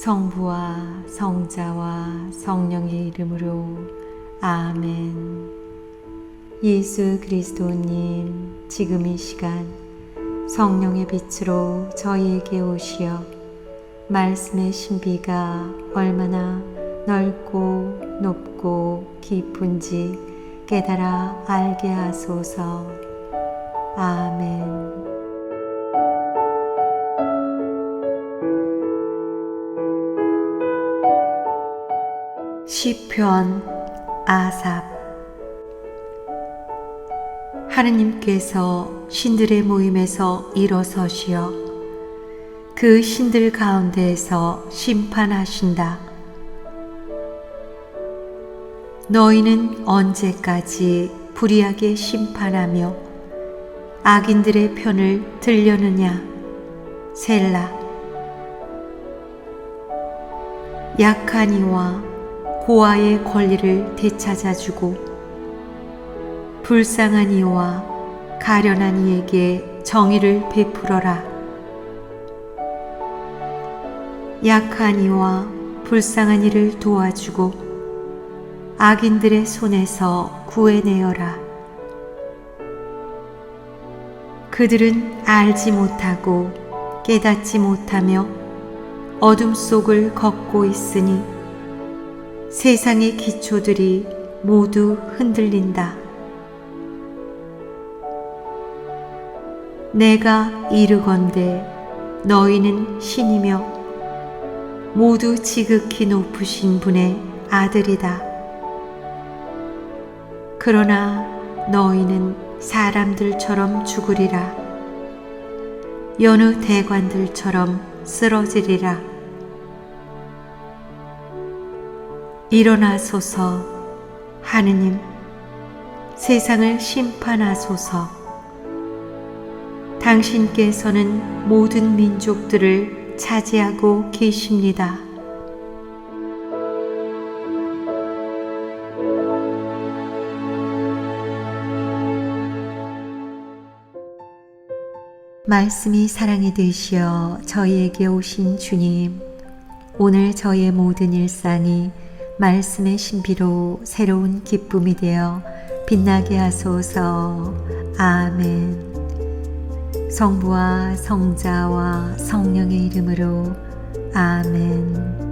성부와 성자와 성령의 이름으로 아멘. 예수 그리스도님, 지금 이 시간 성령의 빛으로 저희에게 오시어 말씀의 신비가 얼마나 넓고 높고 깊은지 깨달아 알게 하소서. 아멘. 시편 아삽 하느님께서 신들의 모임에서 일어서시어 그 신들 가운데에서 심판하신다. 너희는 언제까지 불의하게 심판하며 악인들의 편을 들려느냐? 셀라. 약한 이와 고아의 권리를 되찾아주고 불쌍한 이와 가련한 이에게 정의를 베풀어라. 약한 이와 불쌍한 이를 도와주고 악인들의 손에서 구해내어라. 그들은 알지 못하고 깨닫지 못하며 어둠 속을 걷고 있으니 세상의 기초들이 모두 흔들린다. 내가 이르건대 너희는 신이며 모두 지극히 높으신 분의 아들이다. 그러나 너희는 사람들처럼 죽으리라. 여느 대관들처럼 쓰러지리라. 일어나소서 하느님 세상을 심판하소서 당신께서는 모든 민족들을 차지하고 계십니다. 말씀이 사랑이 되시어 저희에게 오신 주님, 오늘 저의 모든 일상이 말씀의 신비로 새로운 기쁨이 되어 빛나게 하소서. 아멘. 성부와 성자와 성령의 이름으로 아멘.